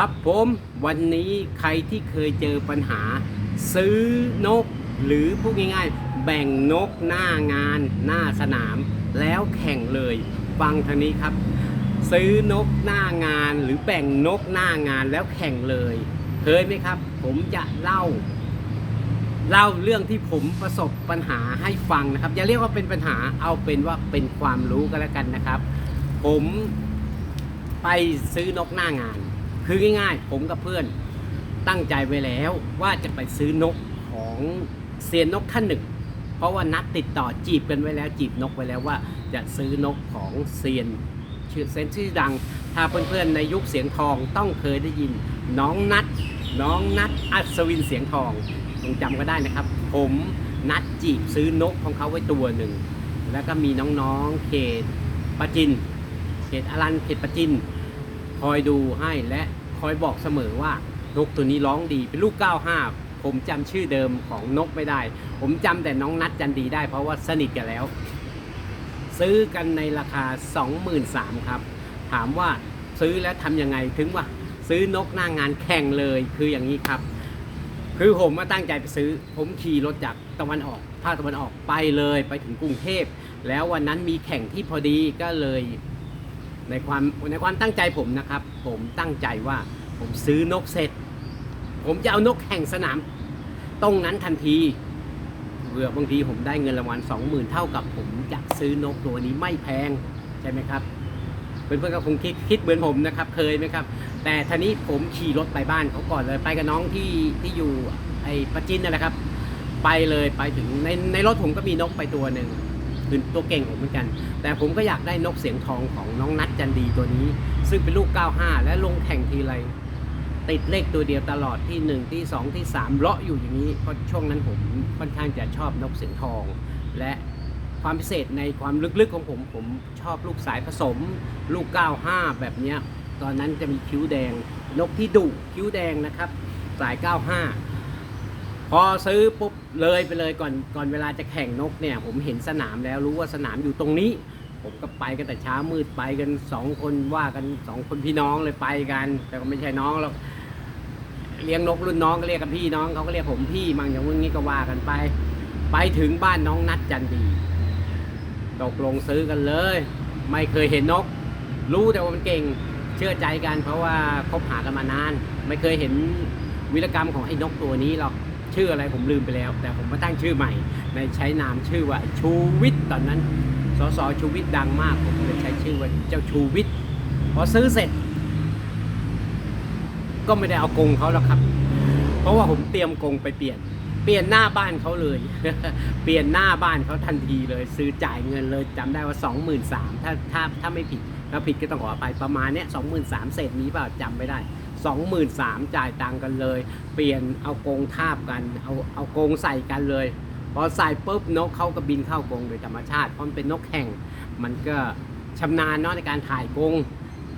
ครับผมวันนี้ใครที่เคยเจอปัญหา ซื้อนก หรือพูดง่ายๆ แบ่งนกหน้างาน หน้าสนาม แล้วแข่งเลยฟังทางนี้ครับ ซื้อนกหน้างานหรือแบ่งนกหน้างานแล้วแข่งเลย เคยไหมครับ ผมจะเล่า เล่าเรื่องที่ผมประสบปัญหาให้ฟังนะครับ อย่าเรียกว่าเป็นปัญหาเอาเป็นว่าเป็นความรู้ก็แล้วกันนะครับ ผมไปซื้อนกหน้างาน คือง่ายๆ ผมกับเพื่อนตั้งใจไว้แล้วว่าจะไปซื้อนกของเซียนนกท่านหนึ่ง เพราะว่านัดติดต่อจีบกันไว้แล้วจีบนกไว้แล้วว่าจะซื้อนกของเซียนชื่อเซนชื่อดัง ถ้าเพื่อนๆในยุคเสียงทองต้องเคยได้ยิน น้องนัด น้องนัดอัศวินเสียงทองคงจำก็ได้นะครับ ผมนัดจีบซื้อนกของเขาไว้ตัวหนึ่ง แล้วก็มีน้องๆเขตปะจิน เขตอรันเขตปะจิน คอยดูให้และคอยบอกเสมอว่านกตัวนี้ร้องดีเป็นลูก 95 ผมจำชื่อเดิมของนกไม่ได้ ผมจำแต่น้องนัดจันดีได้เพราะว่าสนิทกันแล้ว ซื้อกันในราคา 23,000ครับ ถามว่าซื้อแล้วทำยังไงถึงว่า ซื้อนกหน้างานแข่งเลยคืออย่างนี้ครับ คือผมมาตั้งใจไปซื้อ ผมขี่รถจากตะวันออกภาคตะวันออกไปเลยไปถึงกรุงเทพ แล้ววันนั้นมีแข่งที่พอดีก็เลย ในความในความตั้งใจผมนะครับ ผมตั้งใจว่าผมซื้อนกเสร็จ ผมจะเอานกแข่งสนาม ตรงนั้นทันทีเผื่อบางทีผมได้เงินรางวัลสองหมื่นเท่ากับผมจะซื้อนกตัวนี้ไม่แพงใช่ไหมครับเพื่อนๆก็คงคิดคิดเหมือนผมนะครับเคยไหมครับ แต่ทีนี้ผมขี่รถไปบ้านเขาก่อนเลยไปกับน้องที่ที่อยู่ไอ้ปะจินนั่นแหละครับ ไปเลยไปถึงในในรถผมก็มีนกไปตัวหนึ่ง คือตัวเก่งผมเหมือนกัน แต่ผมก็อยากได้นกเสียงทองของน้องนัดจันดีตัวนี้ ซึ่งเป็นลูก 95 และลงแข่งทีไรติดเลขตัวเดียวตลอดที่ 1 ที่ 2 ที่ 3 เลาะอยู่อย่างนี้เพราะช่วงนั้นผมค่อนข้างจะชอบนกเสียงทอง และความพิเศษในความลึกๆของผม ผมชอบลูกสายผสม ลูก 95 แบบเนี้ยตอนนั้นจะมีคิ้วแดง นกที่ดุคิ้วแดงนะครับ สาย 95 พอซื้อปุ๊บเลยไปเลยก่อนก่อนเวลาจะแข่งนกเนี่ย ผมเห็นสนามแล้วรู้ว่าสนามอยู่ตรงนี้ ผมก็ไปกันแต่เช้ามืดไปกันสองคนว่ากันสองคนพี่น้องเลยไปกัน แต่ก็ไม่ใช่น้องหรอกเลี้ยงนกรุ่นน้องก็เรียกกันพี่น้องเขาก็เรียกผมพี่มั่งอย่างงี้ก็ว่ากันไป ไปถึงบ้านน้องนัดจันดีตกลงซื้อกันเลย ไม่เคยเห็นนก รู้แต่ว่ามันเก่งเชื่อใจกันเพราะว่าคบหากันมานาน ไม่เคยเห็นวิรกรรมของไอ้นกตัวนี้หรอก ชื่ออะไรผมลืมไปแล้ว แต่ผมมาตั้งชื่อใหม่ ในใช้นามชื่อว่าชูวิทย์ตอนนั้นสสชูวิทย์ดังมากผมเลยใช้ชื่อว่าเจ้าชูวิทย์พอซื้อเสร็จ ก็ไม่ได้เอากงเขาหรอกครับ เพราะว่าผมเตรียมกงไปเปลี่ยน เปลี่ยนหน้าบ้านเขาเลย เปลี่ยนหน้าบ้านเขาทันทีเลย ซื้อจ่ายเงินเลยจำได้ว่า23,000ถ้าถ้าถ้าไม่ผิดถ้าผิดก็ต้องขอไปประมาณเนี้ย23,000เศษนี้เปล่าจำไม่ได้ 23,000จ่ายตังกันเลย เปลี่ยนเอากงทาบกัน เอาเอากงใส่กันเลย พอใส่ปุ๊บนกเขาก็บินเข้ากรงโดยธรรมชาติเพราะมันเป็นนกแข่ง มันก็ชำนาญเนาะในการถ่ายกรง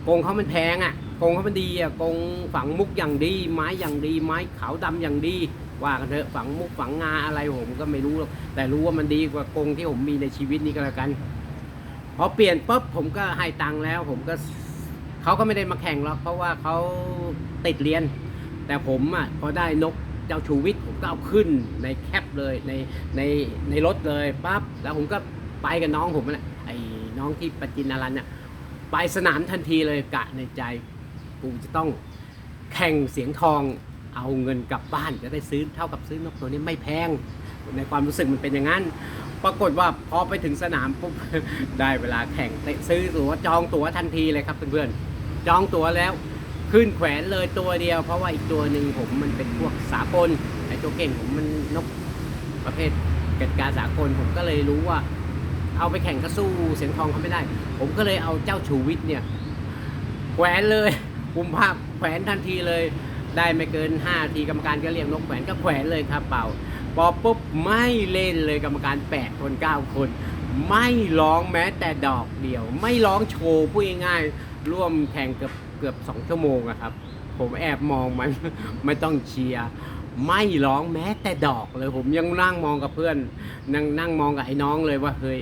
กรงเขามันแพงอะกรงเขามันดีอะกรงฝังมุกอย่างดี ไม้อย่างดี ไม้ขาวดำอย่างดี ว่ากันเถอะฝังมุกฝังงาอะไรผมก็ไม่รู้หรอกแต่รู้ว่ามันดีกว่ากรงที่ผมมีในชีวิตนี้ก็แล้วกันพอเปลี่ยนปุ๊บผมก็ให้ตังค์แล้วผมก็ เขาก็ไม่ได้มาแข่งหรอกเพราะว่าเขาติดเรียน แต่ผมอะพอได้นกเจ้าชูวิทย์ผมก็เอาขึ้นในแคปเลยในในในรถเลยปั๊บแล้วผมก็ไปกับน้องผมน่ะไอ้น้องที่ปจินนารันน่ะไปสนามทันทีเลยกะในใจกูจะต้องแข่งเสียงทองเอาเงินกลับบ้านจะได้ซื้อเท่ากับซื้อนกตัวนี้ไม่แพง ในความรู้สึกมันเป็นอย่างนั้น ปรากฏว่าพอไปถึงสนามปุ๊บ ได้เวลาแข่งเตะซื้อตั๋วจองตั๋วทันทีเลยครับเพื่อนๆจองตั๋วแล้วขึ้นแขวนเลยตัวเดียว เพราะว่าอีกตัวหนึ่งผมมันเป็นพวกสากลไอ้ตัวเก่งผมมันนกประเภทกติกาสากลผมก็เลยรู้ว่า เอาไปแข่งก็สู้เสียงทองเขาไม่ได้ ผมก็เลยเอาเจ้าชูวิทย์เนี่ยแขวนเลยคุมภาพแขวนทันทีเลย ได้ไม่เกิน5ทีกรรมการก็เรียกนกแขวนก็แขวนเลยครับเป่า พอปุ๊บไม่เล่นเลยกรรมการแปดคนเก้าคน ไม่ร้องแม้แต่ดอกเดียว ไม่ร้องโชว์พูดง่ายๆร่วมแข่งเกือบเกือบสองชั่วโมงอะครับ ผมแอบมองมันไม่ต้องเชียร์ไม่ร้องแม้แต่ดอกเลยผมยังนั่งมองกับเพื่อน นั่งนั่งมองกับไอ้น้องเลยว่าเฮ้ย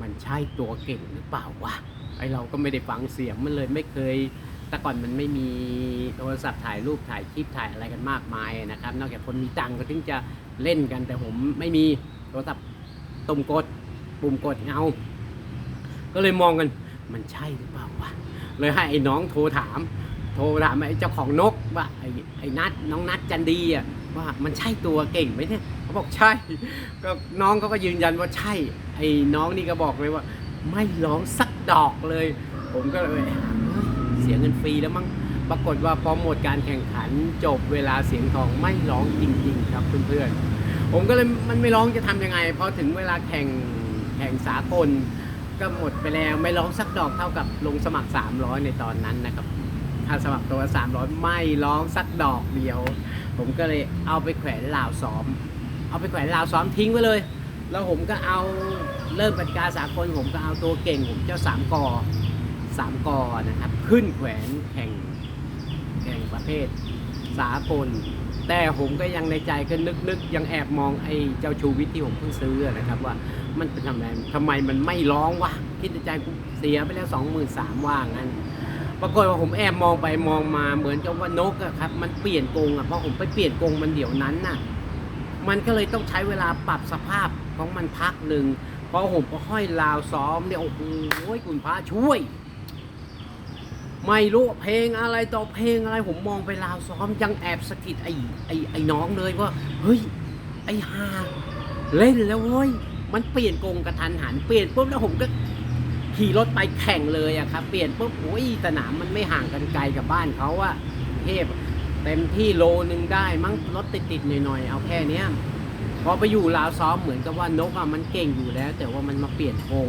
มันใช่ตัวเก่งหรือเปล่าวะไอเราก็ไม่ได้ฟังเสียงมันเลยไม่เคย แต่ก่อนมันไม่มีโทรศัพท์ถ่ายรูปถ่ายคลิปถ่ายอะไรกันมากมายนะครับ นอกจากคนมีตังก็ถึงจะเล่นกัน แต่ผมไม่มีโทรศัพท์ตุ่มกด ปุ่มกดเงา ก็เลยมองกันมันใช่หรือเปล่าวะเลยให้ไอ้น้องโทรถาม โทรถามไอ้เจ้าของนกว่าไอ้ไอ้นัดน้องนัดจันดีอะว่ามันใช่ตัวเก่งไหมเนี่ยเขาบอกใช่ ก็น้องเขาก็ยืนยันว่าใช่ ไอ้น้องนี่ก็บอกเลยว่า ไม่ร้องสักดอกเลย ผมก็เลย สียเงินฟรีแล้วมั้งปรากฏว่าพอหมดการแข่งขันจบเวลาเสียงทองไม่ร้องจริง ๆ ครับเพื่อนๆผมก็เลยมันไม่ร้องจะทำยังไงพอถึงเวลาแข่งแข่งสากลก็หมดไปแล้วไม่ร้องสักดอกเท่ากับลงสมัคร 300 ในตอนนั้นนะครับค่าสมัครตัว 300 ไม่ร้องสักดอกเดียว ผมก็เลยเอาไปแขวนลาวซ้อม เอาไปแขวนลาวซ้อมทิ้งไว้เลย แล้วผมก็เอาเริ่มปฏิกาสากลผมก็เอาตัวเก่งผมเจ้าสามกอ สามกอนะครับ ขึ้นแขวนแข่งแข่งประเภทสากลแต่ผมก็ยังในใจก็นึกๆ ยังแอบมองไอ้เจ้าชูวิทย์ที่ผมเพิ่งซื้อนะครับว่ามันเป็นทำไมทำไมมันไม่ร้องวะคิดในใจกูเสียไปแล้วสองหมื่นสามว่างั้นปรากฏว่าผมแอบมองไปมองมาเหมือนกับว่านกอะครับ มันเปลี่ยนกรงอะเพราะผมไปเปลี่ยนกรงมันเดี๋ยวนั้นน่ะ มันก็เลยต้องใช้เวลาปรับสภาพของมันพักหนึ่งพอผมก็ห้อยลาวซ้อมเนี่ยโอ้โหคุณพระช่วย ไม่รู้เพลงอะไรต่อเพลงอะไร ผมมองไปลาวซ้อมยังแอบสะกิดไอ้ไอ้ไอ้น้องเลยว่าเฮ้ยไอ้ฮาเล่นแล้วเว้ยมันเปลี่ยนกรงกระทันหันเปลี่ยนปุ๊บแล้วผมก็ขี่รถไปแข่งเลยอะครับเปลี่ยนปุ๊บโอ้ยสนามมันไม่ห่างกันไกลกับบ้านเขาอะเทพเต็มที่โลนึงได้มั้งรถติดๆหน่อยๆเอาแค่เนี้ยพอไปอยู่ลาวซ้อมเหมือนกับว่านกอะมันเก่งอยู่แล้ว แต่ว่ามันมาเปลี่ยนกรง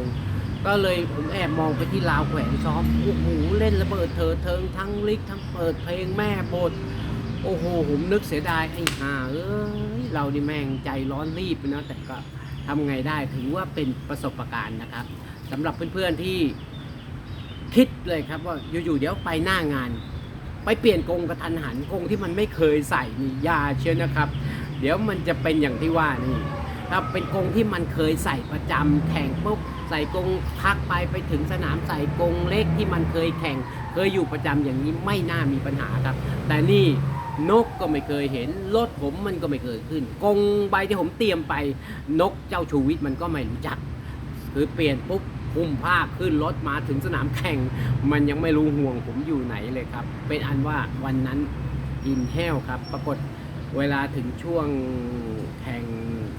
ก็เลยผมแอบมองไปที่ลาวแขวนซ้อมโอ้โหเล่นระเบิดเธอเทิงทั้งลิกทั้งเปิดเพลงแม่บทโอ้โหผมนึกเสียดายไอ้ห่าเอ้ยเรานี่แม่งใจร้อนรีบนะแต่ก็ทำไงได้ถือว่าเป็นประสบการณ์นะครับสำหรับเพื่อนๆที่คิดเลยครับว่าอยู่ๆเดี๋ยวไปหน้างาน ไปเปลี่ยนกงกระทันหันกงที่มันไม่เคยใส่นี่ยาเชียวนะครับ เดี๋ยวมันจะเป็นอย่างที่ว่านี่ถ้าเป็นกงที่มันเคยใส่ประจำแข่งปุ๊บ ใส่กงพักไปไปถึงสนามใส่กงเล็กที่มันเคยแข่ง เคยอยู่ประจำอย่างนี้ไม่น่ามีปัญหาครับ แต่นี่นกก็ไม่เคยเห็นรถผมมันก็ไม่เคยขึ้น กงใบที่ผมเตรียมไป นกเจ้าชูวิทย์มันก็ไม่รู้จัก คือเปลี่ยนปุ๊บพุ่มผ้าขึ้นรถมาถึงสนามแข่ง มันยังไม่รู้ห่วงผมอยู่ไหนเลยครับ เป็นอันว่าวันนั้นกินแห้วครับ ปรากฏเวลาถึงช่วงแข่ง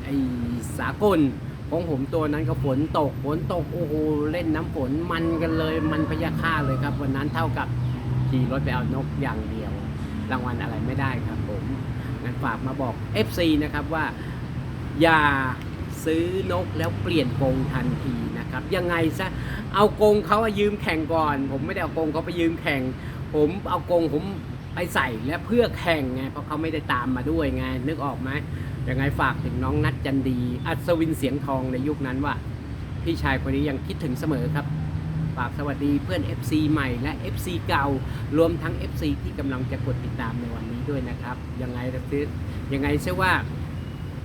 ไอสากล ของผมตัวนั้นก็ฝนตกฝนตกโอ้โหเล่นน้ำฝนมันกันเลย มันพยาค่าเลยครับ วันนั้นเท่ากับขี่รถไปเอานกอย่างเดียว รางวัลอะไรไม่ได้ครับผมงั้นฝากมาบอก FC นะครับว่า อย่าซื้อนกแล้วเปลี่ยนกรงทันทีนะครับยังไงซะเอากรงเขาอะยืมแข่งก่อน ผมไม่ได้เอากรงเขาไปยืมแข่ง ผมเอากรงผมไปใส่และเพื่อแข่งไงเพราะเขาไม่ได้ตามมาด้วยไงนึกออกไหม ยังไงฝากถึงน้องนัดจันดี อัศวินเสียงทองในยุคนั้นว่า พี่ชายคนนี้ยังคิดถึงเสมอครับ ฝากสวัสดีเพื่อน FC ใหม่และ FC เก่ารวมทั้ง FC ที่กำลังจะกดติดตามในวันนี้ด้วยนะครับ ยังไงนะซิยังไงเชื่อว่า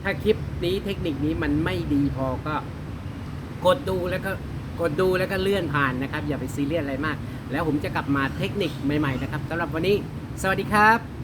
ถ้าคลิปนี้เทคนิคนี้มันไม่ดีพอก็กดดูแล้วก็กดดูแล้วก็เลื่อนผ่านนะครับ อย่าไปซีเรียสอะไรมาก แล้วผมจะกลับมาเทคนิคใหม่ๆนะครับสำหรับวันนี้ สวัสดีครับ